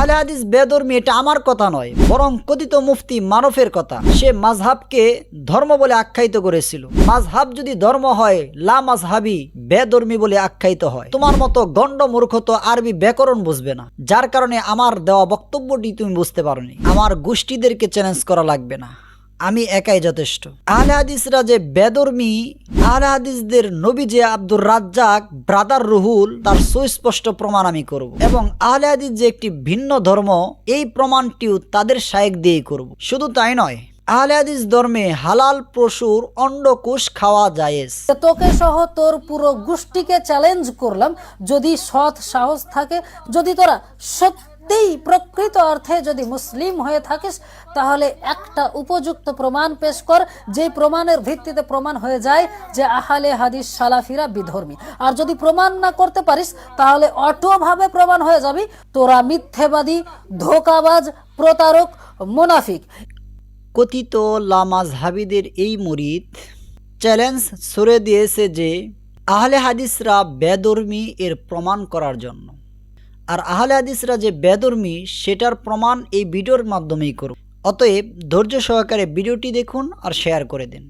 আহলে হাদিস বেদর্মী এটা আমার কথা নয়, বরং কথিত মুফতি মারফের কথা। সে মাঝহাবকে ধর্ম বলে আখ্যায়িত করেছিল। মাঝহাব যদি ধর্ম হয়, লা মাঝহাবি বেদর্মী বলে আখ্যায়িত হয়। তোমার মতো গণ্ড মূর্খ তো আরবি ব্যাকরণ বুঝবে না। যার কারণে আমার দেওয়া বক্তব্যটি তুমি বুঝতে পারোনি। আমার গোষ্ঠীদেরকে চ্যালেঞ্জ করা লাগবে না। আমি একাই যথেষ্ট। আহলে হাদিসরা যে বেদর্মী আহলে হাদিসদের নবী যে আব্দুর রাজ্জাক, ব্রাদার রুহুল, তার সুস্পষ্ট প্রমাণ আমি করব এবং আহলে হাদিস যে একটি ভিন্ন ধর্ম, এই প্রমাণটিও তাদের শায়েক দিয়েই করব। শুধু তাই নয় আহলে হাদিস ধর্মে হালাল পশুর অন্ডকোষ খাওয়া জায়েজ। তোকে সহ তোর পুরো গোষ্ঠীকে চ্যালেঞ্জ করলাম, যদি সৎ সাহস থাকে, যদি তোরা সত্যিই প্রকৃত অর্থে যদি মুসলিম হয়ে থাকিস, তাহলে একটা উপযুক্ত প্রমাণ পেশ কর। যে প্রমাণের ভিত্তিতে প্রমাণ হয়ে যায় যে আহালে হাদিস সালাফিরা বিধর্মী। আর যদি প্রমাণ না করতে পারিস, তাহলে অটোভাবে প্রমাণ হয়ে যাবি। তোরা মিথ্যেবাদী, ধোকাবাজ, প্রতারক, মুনাফিক। কথিত লামাজ হাবিদের এই মুরিদ চ্যালেঞ্জ ছড়ে দিয়েছে যে, আহলে হাদিসরা বেদর্মী এর প্রমাণ করার জন্য। আর আহলে হাদিসরা যে বেদর্মী সেটার প্রমাণ এই ভিডিওর মাধ্যমেই করব অতএব ধৈর্য সহকারে ভিডিওটি দেখুন আর শেয়ার করে দিন।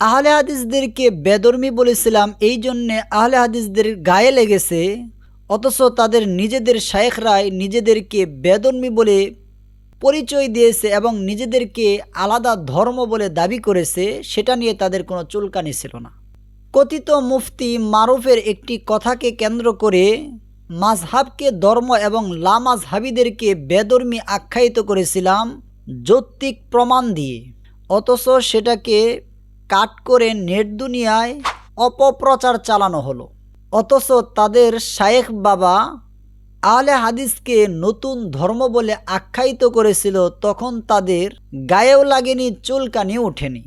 আহলে হাদিসদেরকে বেদর্মী বলেছিলাম, এই জন্যে আহলে হাদিসদের গায়ে লেগেছে, অথচ তাদের নিজেদের শায়েখরাই নিজেদেরকে বেদর্মী বলে পরিচয় দিয়েছে এবং নিজেদেরকে আলাদা ধর্ম বলে দাবি করেছে, সেটা নিয়ে তাদের কোনো চুলকানি ছিল না। কথিত মুফতি মারুফের একটি কথাকে কেন্দ্র করে মাঝহাবকে ধর্ম এবং লামাজহাবিদেরকে বেদর্মী আখ্যায়িত করেছিলাম যৌক্তিক প্রমাণ দিয়ে। অথচ সেটাকে কাট করে নেট দুনিয়ায় অপপ্রচার চালানো হলো। অথচ তাদের শায়েখ বাবা আহলে হাদিসকে নতুন ধর্ম বলে আখ্যায়িত করেছিল, তখন তাদের গায়েও লাগেনি চুলকানি ওঠেনি।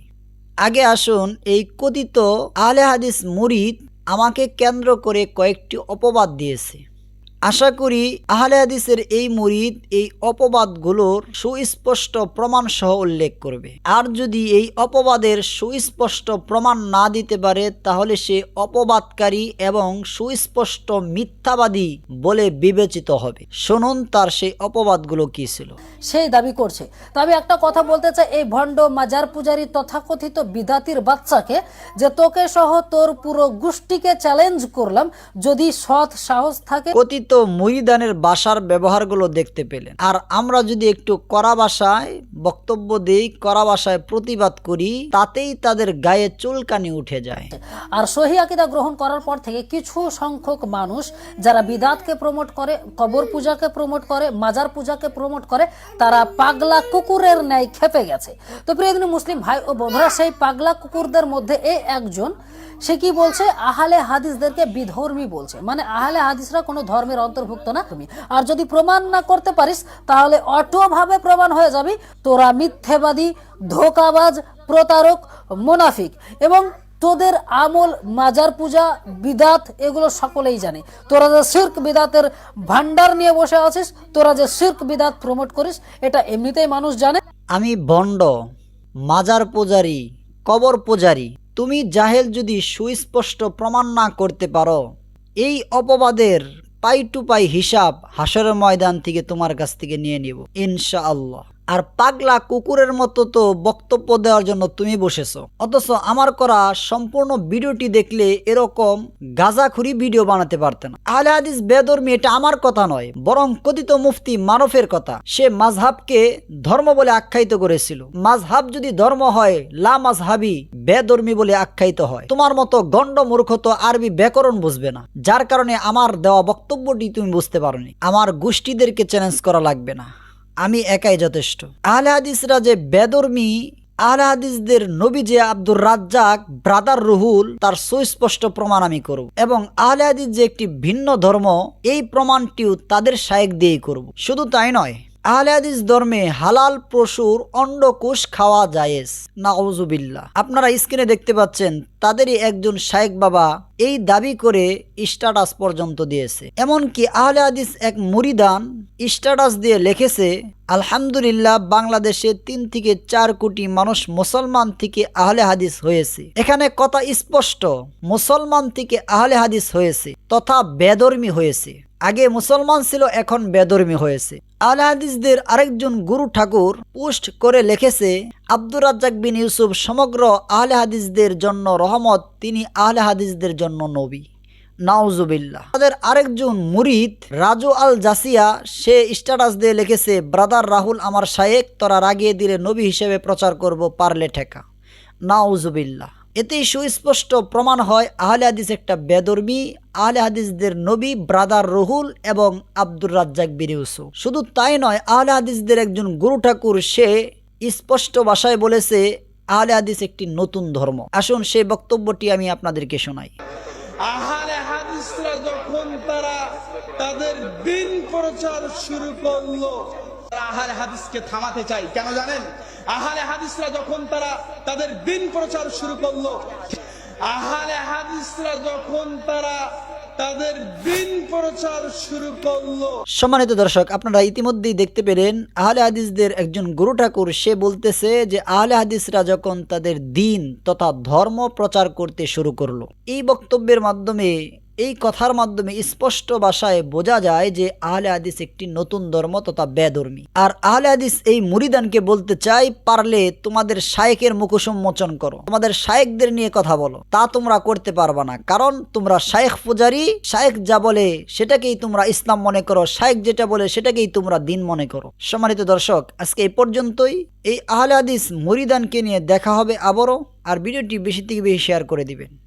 আগে আসুন এই কথিত আহলে হাদিস মুরিদ আমাকে কেন্দ্র করে কয়েকটি অপবাদ দিয়েছে। আশা করি আহলে হাদিসের এই মুরিদ এই অপবাদগুলোর সুস্পষ্ট প্রমাণ সহ উল্লেখ করবে। আর যদি এই অপবাদের সুস্পষ্ট প্রমাণ না দিতে পারে তাহলে সে অপবাদকারী এবং সুস্পষ্ট মিথ্যাবাদী বলে বিবেচিত হবে। শুনুন তার সেই অপবাদগুলো কি ছিল। সেই দাবি করছে। তবে একটা কথা বলতে চাই এই ভণ্ড মাজার পূজারী তথাকথিত বিদাতির বাচ্চাকে যে তোকে সহ তোর পুরো গোষ্ঠীকে চ্যালেঞ্জ করলাম যদি সৎ সাহস থাকে কথিত মুরিদানের বাসার ব্যবহারগুলো দেখতে পেলেন। আর আমরা যদি একটু কড়া ভাষায় বক্তব্য দিই, কড়া ভাষায় প্রতিবাদ করি, তাতেই তাদের গায়ে চুলকানি উঠে যায়। আর সহি আকিদা গ্রহণ করার পর থেকে কিছু সংখ্যক মানুষ যারা বিদাতকে প্রমোট করে, কবর পূজাকে প্রমোট করে, মাজার পূজাকে প্রমোট করে, তারা পাগলা কুকুরের ন্যায় খেপে গেছে। তো প্রিয়দিনী মুসলিম ভাই ও বন্ধুরা সেই পাগলা কুকুরদের মধ্যে এই একজন, সে কি বলছে? আহালে হাদিসদেরকে বিধর্মী বলছে। মানে আহালে হাদিসরা কোনো ধর্মের অন্তর্ভুক্ত না তুমি। আর যদি প্রমাণ না করতে পারিস, তাহলে অটোভাবে প্রমাণ হয়ে যাবি। তোরা মিথ্যেবাদী, ধোকাবাজ, প্রতারক, মুনাফিক এবং তোদের আমল, মাজার পূজা, বিদাত এগুলো সকলেই জানে। তোরা যে শির্ক বিদাতের ভান্ডার নিয়ে বসে আছিস, তোরা যে শির্ক বিদাত প্রমোট করিস, এটা এমনিতেই মানুষ জানে। আমি বন্ড, মাজার পূজারি, কবর পূজারি। তুমি জাহেল যদি সুস্পষ্ট প্রমাণ না করতে পারো, এই অপবাদের পাই টু পাই হিসাব হাসরের ময়দান থেকে তোমার কাছ থেকে নিয়ে নিব ইনশাআল্লাহ। আর পাগলা কুকুরের মতো তো বক্তব্য দেওয়ার জন্য তুমি বসেছো। অথচ আমার করা সম্পূর্ণ ভিডিওটি দেখলে এরকম গাজাখুরি ভিডিও বানাতে পারতে না। আহলে হাদিস বেদর্মী এটা আমার কথা নয়, বরং কথিত মুফতি মারফের কথা। সে মাঝহাবকে ধর্ম বলে আখ্যায়িত করেছিল। মাঝহাব যদি ধর্ম হয়, লা মাঝহাবি বেদর্মী বলে আখ্যায়িত হয়। তোমার মতো গণ্ড মূর্খ তো আরবি ব্যাকরণ বুঝবে না। যার কারণে আমার দেওয়া বক্তব্যটি তুমি বুঝতে পারোনি। আমার গোষ্ঠীদেরকে চ্যালেঞ্জ করা লাগবে না। আমি একাই যথেষ্ট। আহলে হাদিসরা যে বেদর্মী আহলে হাদিসদের নবী যে আব্দুর রাজ্জাক, ব্রাদার রুহুল, তার সুস্পষ্ট প্রমাণ আমি করব এবং আহলে হাদিস যে একটি ভিন্ন ধর্ম, এই প্রমাণটিও তাদের শায়েক দিয়েই করব। শুধু তাই নয় আহলে হাদিস ধর্মে হালাল পশুর অন্ডকোষ খাওয়া জায়েজ। নাউজুবিল্লাহ। আপনারা স্ক্রিনে দেখতে পাচ্ছেন, তাদেরই একজন শায়েক বাবা এই দাবি করে স্ট্যাটাস পর্যন্ত দিয়েছে। এমনকি আহলে হাদিস এক মুরিদান স্ট্যাটাস দিয়ে লিখেছে, আলহামদুলিল্লাহ, বাংলাদেশে তিন থেকে চার কোটি মানুষ মুসলমান থেকে আহলে হাদিস হয়েছে। এখানে কথা স্পষ্ট, মুসলমান থেকে আহলে হাদিস হয়েছে, তথা বেদর্মী হয়েছে। আগে মুসলমান ছিল, এখন বেদর্মী হয়েছে। আহলে হাদিসদের আরেকজন গুরু ঠাকুর পোস্ট করে লিখেছে, আব্দুর রাজ্জাক বিন ইউসুফ সমগ্র আহলে হাদিসদের জন্য রহমত, তিনি আহলে হাদিসদের জন্য নবী। নাউজুবিল্লাহ। তাদের আরেকজন মুরিদ, রাজু আল জাসিয়া সে স্ট্যাটাস দিয়ে লিখেছে, ব্রাদার রাহুল আমার শায়েক, তোরা রাগিয়ে দিলে নবী হিসেবে প্রচার করব, পারলে ঠেকা। নাউজুবিল্লাহ। এতেই সুস্পষ্ট প্রমাণ হয় আহলে হাদিস একটা বেদর্মী, আহলে হাদিসদের নবী ব্রাদার রহুল এবং আব্দুর রাজ্জাক বিন ইউসুফ। শুধু তাই নয়, আহলে হাদিসদের একজন গুরু ঠাকুর সে স্পষ্ট ভাষায় বলেছে, আহলে হাদিস একটি নতুন ধর্ম। আসুন সেই বক্তব্যটি আমি আপনাদেরকে শোনাই। তাদের দিন প্রচার শুরু করল আহারে হাদিসকে থামাতে চাই। কেন জানেন? আহারে হাদিসরা যখন তারা তাদের দিন প্রচার শুরু করল আহারে হাদিসরা যখন তারা সম্মানিত দর্শক, আপনারা ইতিমধ্যেই দেখতে পেলেন, আহলে হাদিসদের একজন গুরু ঠাকুর, সে বলতেছে যে আহলে হাদিসরা যখন তাদের দিন তথা ধর্ম প্রচার করতে শুরু করল। এই বক্তব্যের মাধ্যমে এই কথার মাধ্যমে স্পষ্ট ভাষায় বোঝা যায় যে আহলে হাদিস একটি নতুন ধর্ম তথা বেধর্মী। আর আহলে হাদিস এই মুরিদানকে বলতে চাই, পারলে তোমাদের শায়েকের মুখোসম্মোচন করো। তোমাদের শায়েকদের নিয়ে কথা বলো। তা তোমরা করতে পারবা না। কারণ তোমরা শায়েখ পূজারি, শায়েখ যা বলে সেটাকেই তোমরা ইসলাম মনে করো, শায়েখ যেটা বলে সেটাকেই তোমরা দিন মনে করো। সম্মানিত দর্শক, আজকে এই পর্যন্তই। এই আহলে হাদিস মুরিদানকে নিয়ে দেখা হবে আবারও। আর ভিডিওটি বেশি থেকে বেশি শেয়ার করে দিবেন।